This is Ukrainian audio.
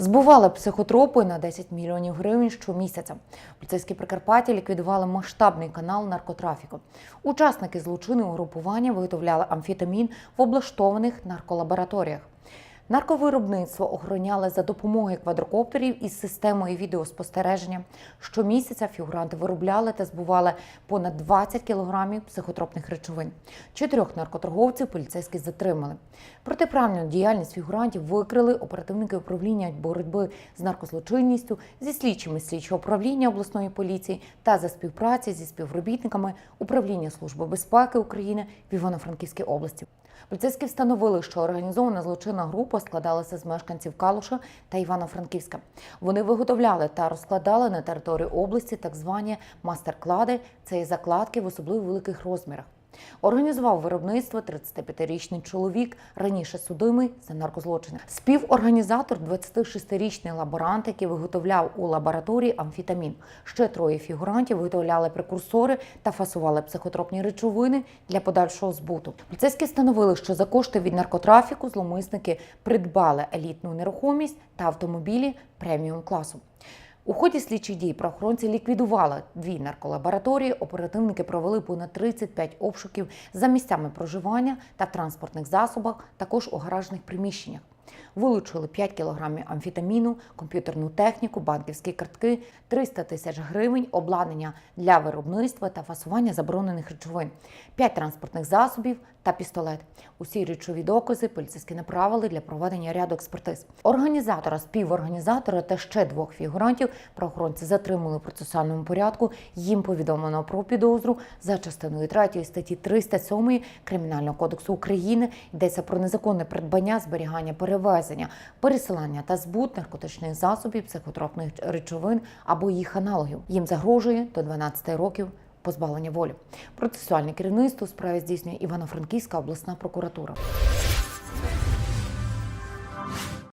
Збували психотропи на 10 мільйонів гривень щомісяця. Поліцейські Прикарпаття ліквідували масштабний канал наркотрафіку. Учасники злочинного угрупування виготовляли амфетамін в облаштованих нарколабораторіях. Нарковиробництво охороняли за допомогою квадрокоптерів із системою відеоспостереження. Щомісяця фігуранти виробляли та збували понад 20 кілограмів психотропних речовин. Чотирьох наркоторговців поліцейські затримали. Протиправну діяльність фігурантів викрили оперативники управління боротьби з наркозлочинністю зі слідчими слідчого управління обласної поліції та за співпраці зі співробітниками управління Служби безпеки України в Івано-Франківській області. Поліцейські встановили, що організована злочинна група складалася з мешканців Калуша та Івано-Франківська. Вони виготовляли та розкладали на території області так звані мастер-клади. Це і закладки в особливо великих розмірах. Організував виробництво 35-річний чоловік, раніше судимий за наркозлочини. Співорганізатор 26-річний лаборант, який виготовляв у лабораторії амфетамін. Ще троє фігурантів виготовляли прекурсори та фасували психотропні речовини для подальшого збуту. Поліцейські встановили, що за кошти від наркотрафіку зловмисники придбали елітну нерухомість та автомобілі преміум класу. У ході слідчих дій правоохоронці ліквідували дві нарколабораторії. Оперативники провели понад 35 обшуків за місцями проживання та в транспортних засобах, також у гаражних приміщеннях. Вилучили 5 кілограмів амфетаміну, комп'ютерну техніку, банківські картки, 300 тисяч гривень, обладнання для виробництва та фасування заборонених речовин, 5 транспортних засобів та пістолет. Усі речові докази поліцейські направили для проведення ряду експертиз. Організатора, співорганізатора та ще двох фігурантів правоохоронці затримали в процесуальному порядку. Їм повідомлено про підозру за частиною 3 статті 307 Кримінального кодексу України. Йдеться про незаконне придбання, зберігання, перевезення, пересилання та збут наркотичних засобів, психотропних речовин або їх аналогів. Їм загрожує до 12 років позбавлення волі. Процесуальне керівництво справі здійснює Івано-Франківська обласна прокуратура.